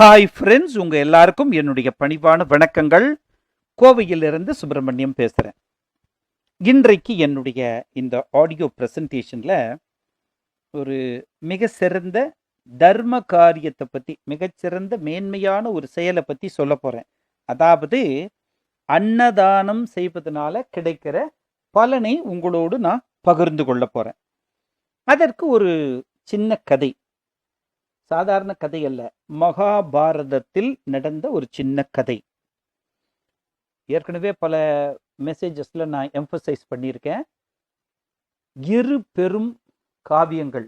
Hi friends உங்க எல்லாருக்கும் என்னுடைய பணிவான வணக்கங்கள். கோவையிலிருந்து சுப்பிரமணியம் பேசுறேன். இன்றைக்கு என்னுடைய இந்த ஆடியோ பிரசன்டேஷன்ல ஒரு மிக சிறந்த தர்ம காரியத்தை பத்தி மிகச்சிறந்த மேன்மையான ஒரு செயலை பத்தி சொல்ல போறேன். அதாவது அன்னதானம் செய்வதனால கிடைக்கிற பலனை உங்களோடு நான் பகிர்ந்து கொள்ள போறேன். அதற்கு ஒரு சின்ன கதை. சாதாரண கதை அல்ல. மகாபாரதத்தில் நடந்த ஒரு சின்ன கதை. ஏற்கனவே பல மெசேஜஸ்ல நான் எம்பசைஸ் பண்ணியிருக்கேன். இரு பெரும் காவியங்கள்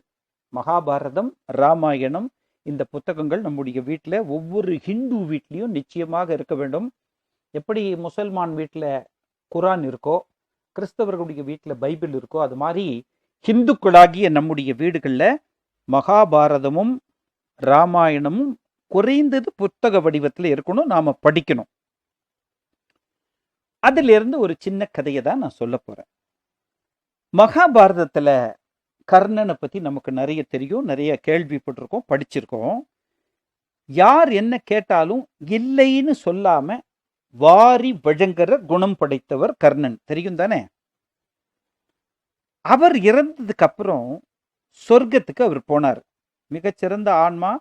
மகாபாரதம் ராமாயணம் இந்த புத்தகங்கள் நம்முடைய வீட்டில் ஒவ்வொரு ஹிந்து வீட்லேயும் நிச்சயமாக இருக்க வேண்டும். எப்படி முசல்மான் வீட்டில் குரான் இருக்கோ கிறிஸ்தவர்களுடைய வீட்டில் பைபிள் இருக்கோ அது மாதிரி ஹிந்துக்களாகிய நம்முடைய வீடுகளில் மகாபாரதமும் ராமாயணமும் குறைந்தது புத்தக வடிவத்தில் இருக்கணும் நாம படிக்கணும். அதிலிருந்து ஒரு சின்ன கதையை தான் நான் சொல்ல போறேன். மகாபாரதத்துல கர்ணனை பத்தி நமக்கு நிறைய தெரியும் நிறைய கேள்விப்பட்டிருக்கோம் படிச்சிருக்கோம். யார் என்ன கேட்டாலும் இல்லைன்னு சொல்லாம வாரி வழங்குற குணம் படைத்தவர் கர்ணன். தெரியும் தானே? அவர் இறந்ததுக்கு அப்புறம் சொர்க்கத்துக்கு அவர் போனார். மிகச்சிறந்த ஆன்மா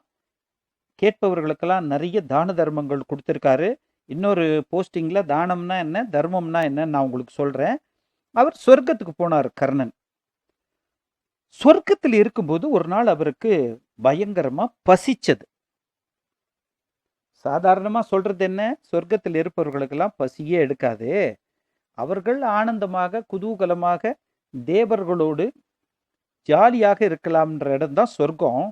கேட்பவர்களுக்கெல்லாம் நிறைய தான தர்மங்கள் கொடுத்துருக்காரு. இன்னொரு போஸ்டிங்கில் தானம்னா என்ன தர்மம்னா என்னன்னு நான் உங்களுக்கு சொல்கிறேன் அவர் சொர்க்கத்துக்கு போனார் கர்ணன். சொர்க்கத்தில் இருக்கும்போது ஒரு நாள் அவருக்கு பயங்கரமாக பசிச்சது. சாதாரணமாக சொல்கிறது என்ன சொர்க்கத்தில் இருப்பவர்களுக்கெல்லாம் பசியே எடுக்காது. அவர்கள் ஆனந்தமாக குதூகலமாக தேவர்களோடு ஜாலியாக இருக்கலாம்ன்ற இடம் தான் சொர்க்கம்.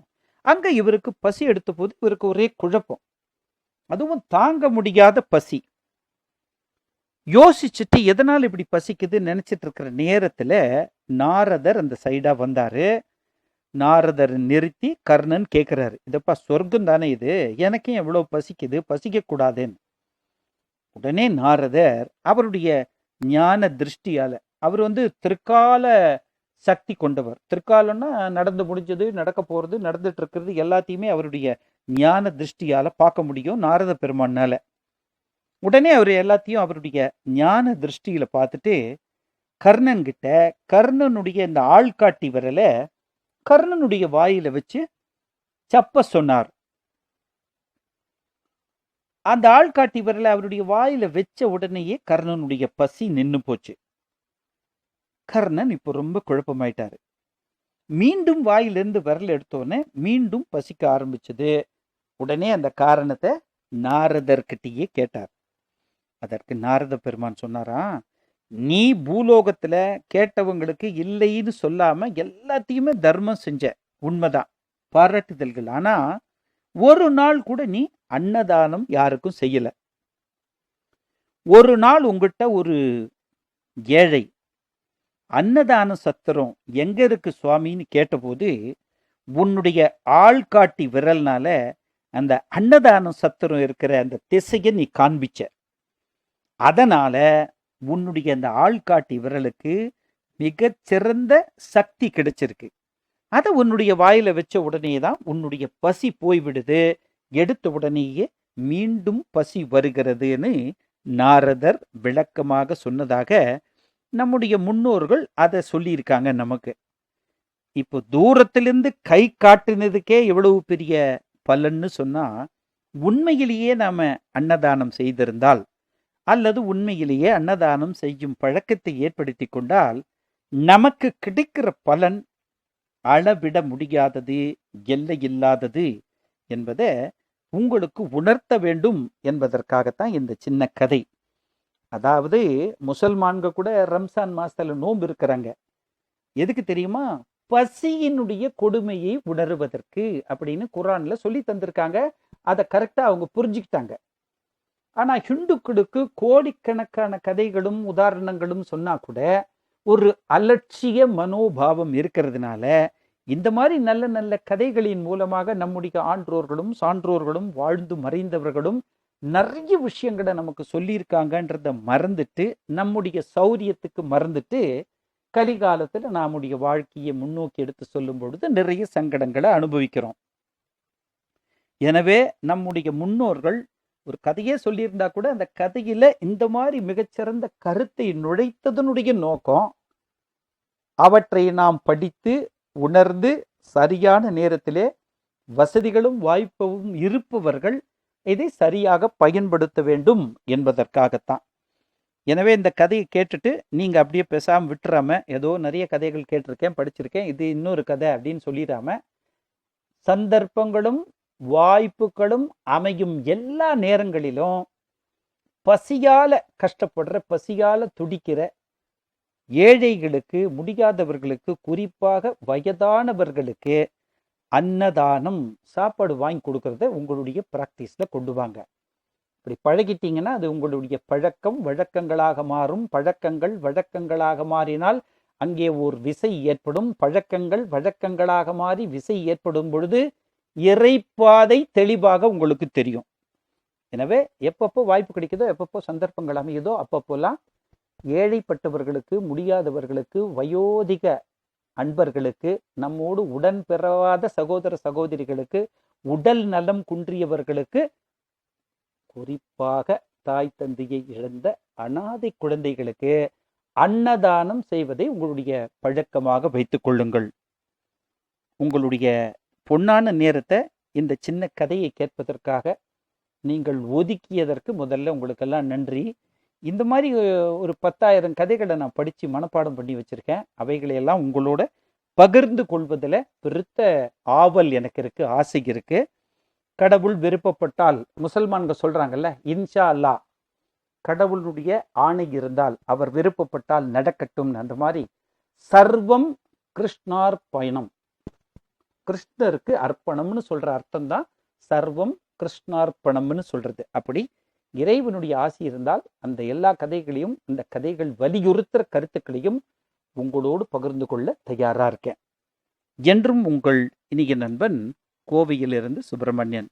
அங்க இவருக்கு பசி எடுத்த போது இவருக்கு ஒரே குழப்பம். அதுவும் தாங்க முடியாத பசி. யோசிச்சுட்டு எதனால் இப்படி பசிக்குதுன்னு நினைச்சிட்டு இருக்கிற நேரத்தில் நாரதர் அந்த சைடாக வந்தாரு. நாரதர் நிறுத்தி கர்ணன் கேட்குறாரு இதப்பா சொர்க்கம் தானே இது? எனக்கும் எவ்வளோ பசிக்குது? பசிக்கக்கூடாதுன்னு உடனே நாரதர் அவருடைய ஞான திருஷ்டியால் அவர் வந்து திருக்கால சக்தி கொண்டவர். திருக்காலம்னா நடந்து முடிஞ்சது நடக்க போகிறது நடந்துட்டு இருக்கிறது எல்லாத்தையுமே அவருடைய ஞான திருஷ்டியால பார்க்க முடியும் நாரத பெருமானால. உடனே அவர் எல்லாத்தையும் அவருடைய ஞான திருஷ்டியில பார்த்துட்டு கர்ணன்கிட்ட கர்ணனுடைய இந்த ஆள்காட்டி விரல கர்ணனுடைய வாயில வச்சு சப்ப சொன்னார். அந்த ஆள்காட்டி விரல அவருடைய வாயில வச்ச உடனேயே கர்ணனுடைய பசி நின்று போச்சு. கர்ணன் இப்போ ரொம்ப குழப்பமாயிட்டாரு. மீண்டும் வாயிலிருந்து விரல் எடுத்தோடனே மீண்டும் பசிக்க ஆரம்பிச்சது. உடனே அந்த காரணத்தை நாரதர்கிட்டயே கேட்டார். அதற்கு நாரத பெருமான் சொன்னாரா நீ பூலோகத்துல கேட்டவங்களுக்கு இல்லைன்னு சொல்லாம எல்லாத்தையுமே தர்மம் செஞ்ச உண்மைதான் பாராட்டுதல்கள். ஆனா ஒரு நாள் கூட நீ அன்னதானம் யாருக்கும் செய்யல. ஒரு நாள் உங்ககிட்ட ஒரு ஏழை அன்னதான சத்திரம் எங்க இருக்கு சுவாமின்னு கேட்டபோது உன்னுடைய ஆள்காட்டி விரல்னால அந்த அன்னதான சத்திரம் இருக்கிற அந்த திசையை நீ காண்பிச்ச. அதனால உன்னுடைய அந்த ஆள்காட்டி விரலுக்கு மிகச்சிறந்த சக்தி கிடைச்சிருக்கு. அதை உன்னுடைய வாயில வச்ச உடனே தான் உன்னுடைய பசி போய்விடுது. எடுத்த உடனேயே மீண்டும் பசி வருகிறதுன்னு நாரதர் விளக்கமாக சொன்னதாக நம்முடைய முன்னோர்கள் அதை சொல்லியிருக்காங்க நமக்கு. இப்போ தூரத்திலிருந்து கை காட்டுனதுக்கே எவ்வளவு பெரிய பலன்னு சொன்னா உண்மையிலேயே நாம அன்னதானம் செய்திருந்தால் அல்லது உண்மையிலேயே அன்னதானம் செய்யும் பழக்கத்தை ஏற்படுத்தி கொண்டால் நமக்கு கிடைக்கிற பலன் அளவிட முடியாதது எல்லையில்லாதது என்பதை உங்களுக்கு உணர்த்த வேண்டும் என்பதற்காகத்தான் இந்த சின்ன கதை. அதாவது முசல்மான்க கூட ரம்சான் மாசத்துல நோன்பு இருக்கிறாங்க. எதுக்கு தெரியுமா? பசியினுடைய கொடுமையை உணருவதற்கு அப்படின்னு குரான்ல சொல்லி தந்திருக்காங்க. அதை கரெக்டா அவங்க புரிஞ்சுக்கிட்டாங்க. ஆனா ஹிண்டுக்களுக்கு கோடிக்கணக்கான கதைகளும் உதாரணங்களும் சொன்னா கூட ஒரு அலட்சிய மனோபாவம் இருக்கிறதுனால இந்த மாதிரி நல்ல நல்ல கதைகளின் மூலமாக நம்முடைய ஆன்றோர்களும் சான்றோர்களும் வாழ்ந்து மறைந்தவர்களும் நிறைய விஷயங்களை நமக்கு சொல்லியிருக்காங்கன்றத மறந்துட்டு நம்முடைய சௌரியத்துக்கு மறந்துட்டு கலிகாலத்தில் நம்முடைய வாழ்க்கையை முன்னோக்கி எடுத்து சொல்லும் பொழுது நிறைய சங்கடங்களை அனுபவிக்கிறோம். எனவே நம்முடைய முன்னோர்கள் ஒரு கதையே சொல்லியிருந்தா கூட அந்த கதையில இந்த மாதிரி மிகச்சிறந்த கருத்தை நுழைத்ததனுடைய நோக்கம் அவற்றை நாம் படித்து உணர்ந்து சரியான நேரத்திலே வசதிகளும் வாய்ப்பும் இருப்பவர்கள் இதை சரியாக பயன்படுத்த வேண்டும் என்பதற்காகத்தான். எனவே இந்த கதையை கேட்டுட்டு நீங்க அப்படியே பேசாம விட்டுறாம ஏதோ நிறைய கதைகள் கேட்டிருக்கேன் படிச்சிருக்கேன் இது இன்னொரு கதை அப்படின்னு சொல்லிடாம சந்தர்ப்பங்களும் வாய்ப்புகளும் அமையும் எல்லா நேரங்களிலும் பசியால கஷ்டப்படுற பசியால துடிக்கிற ஏழைகளுக்கு முடியாதவர்களுக்கு குறிப்பாக வயதானவர்களுக்கு அன்னதானம் சாப்பாடு வாங்கி கொடுக்கறத உங்களுடைய ப்ராக்டிஸில் கொண்டு வாங்க. இப்படி பழகிட்டீங்கன்னா அது உங்களுடைய பழக்கம் வழக்கங்களாக மாறும். பழக்கங்கள் வழக்கங்களாக மாறினால் அங்கே ஒரு விசை ஏற்படும். பழக்கங்கள் வழக்கங்களாக மாறி விசை ஏற்படும் பொழுது இறைப்பாதை தெளிவாக உங்களுக்கு தெரியும். எனவே எப்பப்போ வாய்ப்பு கிடைக்குதோ எப்பப்போ சந்தர்ப்பங்கள் அமையுதோ அப்பப்போலாம் ஏழைப்பட்டவர்களுக்கு முடியாதவர்களுக்கு வயோதிக அன்பர்களுக்கு நம்மோடு உடன் பிறவாத சகோதர சகோதரிகளுக்கு உடல் நலம் குன்றியவர்களுக்கு குறிப்பாக தாய் தந்தையை இழந்த அனாதை குழந்தைகளுக்கு அன்னதானம் செய்வதை உங்களுடைய பழக்கமாக வைத்துக் கொள்ளுங்கள். உங்களுடைய பொன்னான நேரத்தை இந்த சின்ன கதையை கேட்பதற்காக நீங்கள் ஒதுக்கியதற்கு முதல்ல உங்களுக்கெல்லாம் நன்றி. இந்த மாதிரி ஒரு பத்தாயிரம் கதைகளை நான் படித்து மனப்பாடம் பண்ணி வச்சுருக்கேன். அவைகளையெல்லாம் உங்களோட பகிர்ந்து கொள்வதில் பெருத்த ஆவல் எனக்கு இருக்குது ஆசை இருக்குது கடவுள் விருப்பப்பட்டால் முசல்மான்கள் சொல்கிறாங்கல்ல இன்ஷா அல்லா கடவுளுடைய ஆணை இருந்தால் அவர் விருப்பப்பட்டால் நடக்கட்டும் அந்த மாதிரி சர்வம் கிருஷ்ணார் பயணம் கிருஷ்ணருக்கு அர்ப்பணம்னு சொல்கிற அர்த்தம் தான் சர்வம் கிருஷ்ணார்ப்பணம்னு சொல்கிறது அப்படி இறைவனுடைய ஆசி இருந்தால் அந்த எல்லா கதைகளையும் அந்த கதைகள் வலியுறுத்துற கருத்துக்களையும் உங்களோடு பகிர்ந்து கொள்ள தயாரா இருக்கேன். என்றும் உங்கள் இனிய நண்பன் கோவையிலிருந்து சுப்பிரமணியன்.